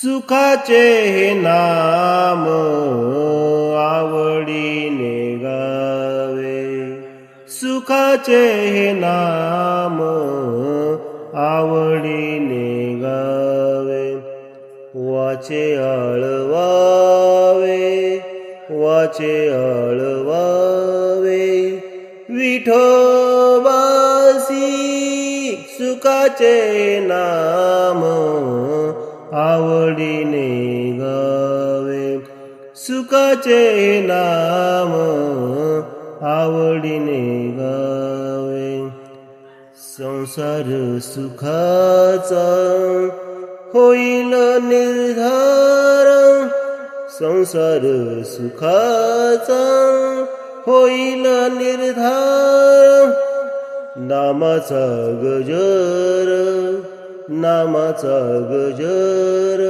सुखाचे हे नाम आवडीने गावे सुखाचे हे नाम आवडीने गावे वाचे आळवावे वाचे आळवावे. विठोबासी सुखाचे नाम आवडीने गावे सुखाचे नाम आवडीने गावे संसार सुखाचा होईल निर्धार. संसार सुखाचा होईल निर्धार. नामाचा गजर नामाचा गजर.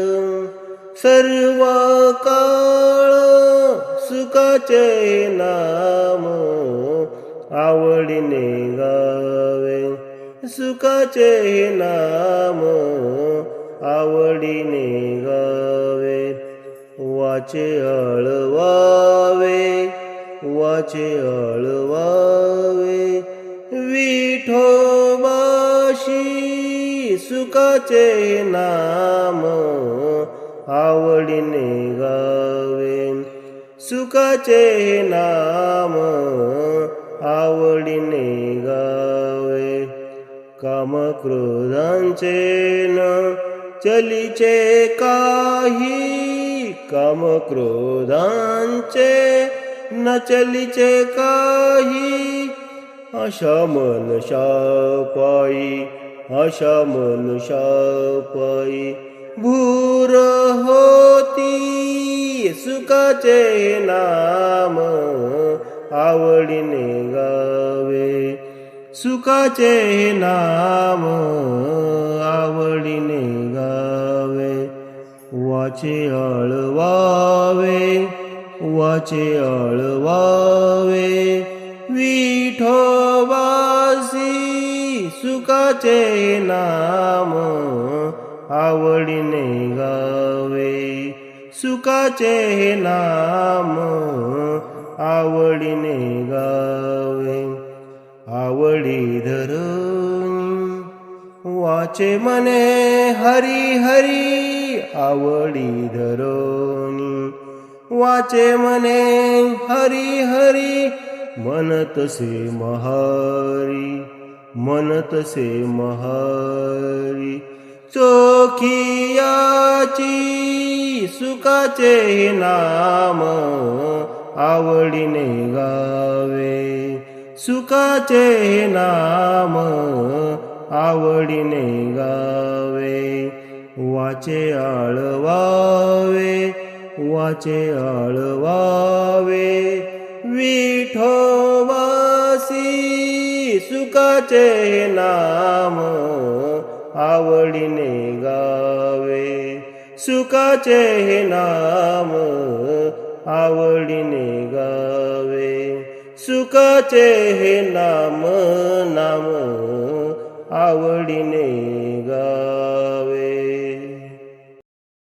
सर्व काळ सुखाचे नाम आवडीने गावे. सुखाचे नाम आवडीने गावे. वाचे आळवावे वाचे आळवावे विठोबाशी सुखाचे नाम आवडीने गावे सुखाचे नाम आवडीने गावे कामक्रोधांचे न चलीचे काही कामक्रोधांचे न चलीचे काही अशा मनुष्या पायी अशा मनुषा पायी. भूर होती सुखाचे नाम आवडीने गावे सुखाचे नाम आवडीने गावे वाचे आळवावे वाचे आळवा सुखाचे नाम आवडीने गावे सुखाचे नाम आवडीने गावे आवडी धरून वाचे मने हरी हरी आवडी धरून. वाचे मने हरी हरी मनतसे महारी. मनतसे महारी चोखियाची सुखाचे नाम आवडीने गावे. सुखाचे नाम आवडीने गावे. वाचे आळवावे वाचे आळवावे विठोबासी सुखाचे नाम आवडीने गावे. सुखाचे नाम आवडीने गावे. सुखाचे नाम नाम आवडीने